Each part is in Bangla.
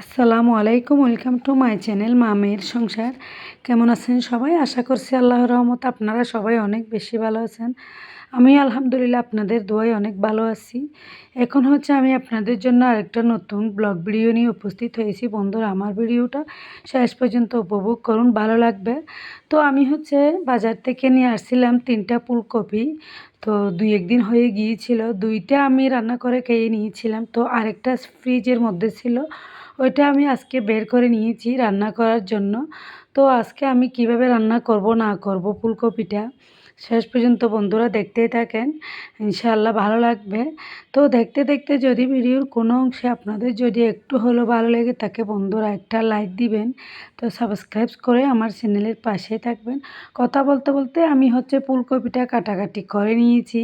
আসসালামু আলাইকুম, ওয়েলকাম টু মাই চ্যানেল মামের সংসার। কেমন আছেন সবাই? আশা করছি আল্লাহর রহমত আপনারা সবাই অনেক বেশি ভালো আছেন। আমি আলহামদুলিল্লাহ আপনাদের দোয়ায় অনেক ভালো আছি। এখন হচ্ছে আমি আপনাদের জন্য আরেকটা নতুন ব্লগ ভিডিও নিয়ে উপস্থিত হয়েছি। বন্ধুরা, আমার ভিডিওটা শেষ পর্যন্ত উপভোগ করুন, ভালো লাগবে। তো আমি হচ্ছে বাজার থেকে নিয়ে আসছিলাম তিনটা ফুলকপি। তো দুই একদিন হয়ে গিয়েছিল, দুইটা আমি রান্না করে খেয়ে নিয়েছিলাম। তো আরেকটা ফ্রিজের মধ্যে ছিল। ওইটা আমি আজকে বের করে নিয়েছি রান্না করার জন্য। তো আজকে আমি কীভাবে রান্না করব না করব ফুলকপিটা শেষ পর্যন্ত বন্ধুরা দেখতেই থাকেন। ইনশাআল্লাহ ভালো লাগবে। তো দেখতে দেখতে যদি ভিডিওর কোনো অংশে আপনাদের যদি একটু হলেও ভালো লেগে থাকে বন্ধুরা একটা লাইক দিবেন। তো সাবস্ক্রাইব করে আমার চ্যানেলের পাশে থাকবেন। কথা বলতে বলতে আমি হচ্ছে ফুলকপিটা কাটাকাটি করে নিয়েছি।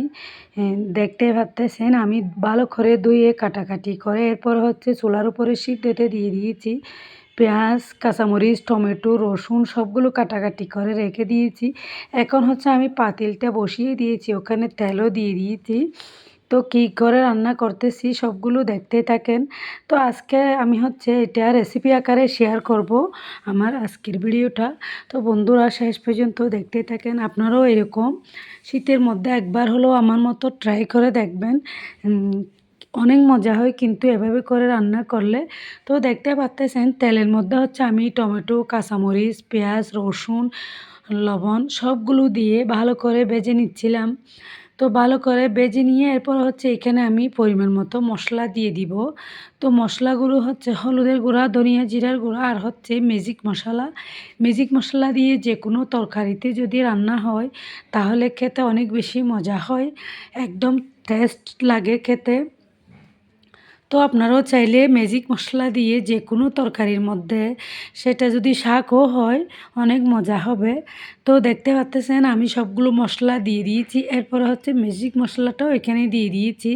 দেখতে পারতেছেন আমি ভালো করে ধুয়ে কাটাকাটি করে, এরপর হচ্ছে চুলার উপরে সিদ্ধতে দিয়ে দিয়েছি। পেঁয়াজ, কাঁচামরিচ, টমেটো, রসুন সবগুলো কাটাকাটি করে রেখে দিয়েছি। এখন হচ্ছে আমি পাতিলটা বসিয়ে দিয়েছি, ওখানে তেলও দিয়ে দিয়েছি। তো কী করে রান্না করতেছি সবগুলো দেখতে থাকেন। তো আজকে আমি হচ্ছে এটা রেসিপি আকারে শেয়ার করব আমার আজকের ভিডিওটা। তো বন্ধুরা, শেষ পর্যন্ত দেখতে থাকেন, আপনারাও এরকম। শীতের মধ্যে একবার হলেও আমার মতো ট্রাই করে দেখবেন। অনেক মজা হয় কিন্তু এভাবে করে রান্না করলে। তো দেখতে পাচ্তেছেন, তেলের মধ্যে হচ্ছে আমি টমেটো, কাঁচামরিচ, পেঁয়াজ, রসুন, লবণ সবগুলো দিয়ে ভালো করে বেজে নিচ্ছিলাম। তো ভালো করে বেজে নিয়ে এরপর হচ্ছে এখানে আমি পরিমাণ মতো মশলা দিয়ে দিব। তো মশলাগুলো হচ্ছে হলুদের গুঁড়া, ধনিয়া জিরার গুঁড়া আর হচ্ছে ম্যাজিক মশলা। ম্যাজিক মশলা দিয়ে যে কোনো তরকারিতে যদি রান্না হয় তাহলে খেতে অনেক বেশি মজা হয়। একদম টেস্ট লাগে খেতে। তো আপনারাও চাইলে ম্যাজিক মশলা দিয়ে যে কোনো তরকারির মধ্যে সেটা যদি শাকও হয়, অনেক মজা হবে। তো দেখতে পাচ্তেছেন আমি সবগুলো মশলা দিয়ে দিয়েছি। এরপরে হচ্ছে ম্যাজিক মশলাটাও এখানে দিয়ে দিয়েছি।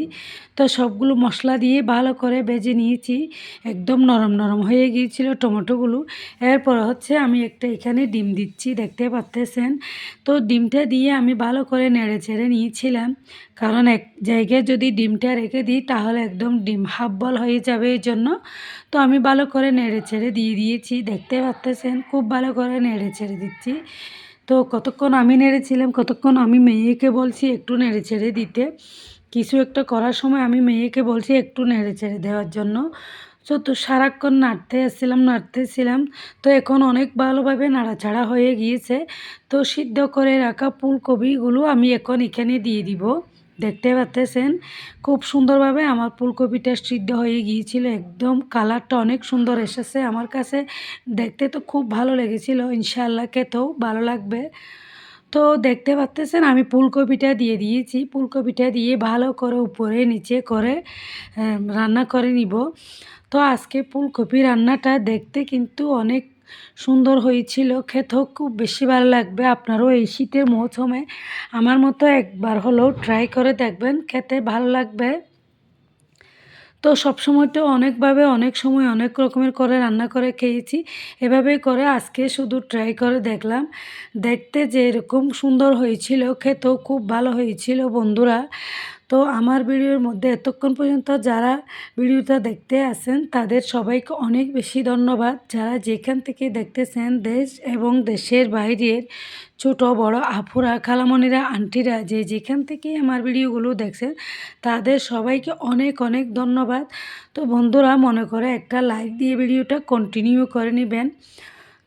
তো সবগুলো মশলা দিয়ে ভালো করে বেজে নিয়েছি। একদম নরম নরম হয়ে গিয়েছিল টমেটোগুলো। এরপর হচ্ছে আমি একটা এখানে ডিম দিচ্ছি, দেখতে পাচ্তেছেন। তো ডিমটা দিয়ে আমি ভালো করে নেড়ে চেড়ে নিয়েছিলাম। কারণ এক জায়গায় যদি ডিমটা রেখে দিই, তাহলে একদম ডিম হাফ বল হয়ে যাবে এই জন্য। তো আমি ভালো করে নেড়ে ছেড়ে দিয়ে দিয়েছি। দেখতে পাচ্তেছেন? খুব ভালো করে নেড়ে ছেড়ে দিচ্ছি। তো কতক্ষণ আমি নেড়েছিলাম কতক্ষণ আমি মেয়েকে বলছি একটু নেড়ে ছেড়ে দিতে। কিছু একটা করার সময় আমি মেয়েকে বলছি একটু নেড়ে ছেড়ে দেওয়ার জন্য। তো তো সারাক্ষণ নাড়তে এসেছিলাম নাড়তেছিলাম তো এখন অনেক ভালোভাবে নাড়াচাড়া হয়ে গিয়েছে। তো সিদ্ধ করে রাখা ফুলকপিগুলো আমি এখন এখানে দিয়ে দিব। দেখতে পাচ্তেছেন, খুব সুন্দরভাবে আমার ফুলকপিটা সিদ্ধ হয়ে গিয়েছিল, একদম কালারটা অনেক সুন্দর এসেছে আমার কাছে, দেখতে তো খুব ভালো লেগেছিল, ইনশাআল্লাহ খেতেও ভালো লাগবে। তো দেখতে পাচ্তেছেন, আমি ফুলকপিটা দিয়ে দিয়েছি, ফুলকপিটা দিয়ে ভালো করে উপরে নিচে করে রান্না করে নিব। তো আজকে ফুলকপি রান্নাটা দেখতে কিন্তু অনেক সুন্দর হয়েছিল, খেতেও খুব বেশি ভালো লাগবে। আপনারও এই শীতের মৌসুমে আমার মতো একবার হলেও ট্রাই করে দেখবেন, খেতে ভালো লাগবে। তো সবসময় তো অনেকভাবে, অনেক সময় অনেক রকমের করে রান্না করে খেয়েছি, এভাবেই করে আজকে শুধু ট্রাই করে দেখলাম। দেখতে যে এরকম সুন্দর হয়েছিল, খেতেও খুব ভালো হয়েছিল বন্ধুরা। তো আমার ভিডিওর মধ্যে এতক্ষণ পর্যন্ত যারা ভিডিওটা দেখতে আসেন তাদের সবাইকে অনেক বেশি ধন্যবাদ। যারা যেখান থেকে দেখতেছেন দেশ এবং দেশের বাইরের ছোট, বড় আফুরা খালামণিরা, আন্টিরা যে যেখান থেকে আমার ভিডিওগুলো দেখছেন, তাদের সবাইকে অনেক অনেক ধন্যবাদ। তো বন্ধুরা, মনে করে একটা লাইক দিয়ে ভিডিওটা কন্টিনিউ করে নেবেন।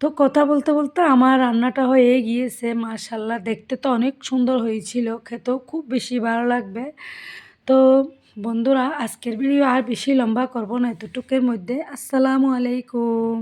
তো কথা বলতে বলতে আমার রান্নাটা হয়ে গিয়েছে, মাশাল্লাহ। দেখতে তো অনেক সুন্দর হয়েছিল, খেতেও খুব বেশি ভালো লাগবে। তো বন্ধুরা, আজকের ভিডিও আর বেশি লম্বা করব না, এতটুকের মধ্যে। আসসালামু আলাইকুম।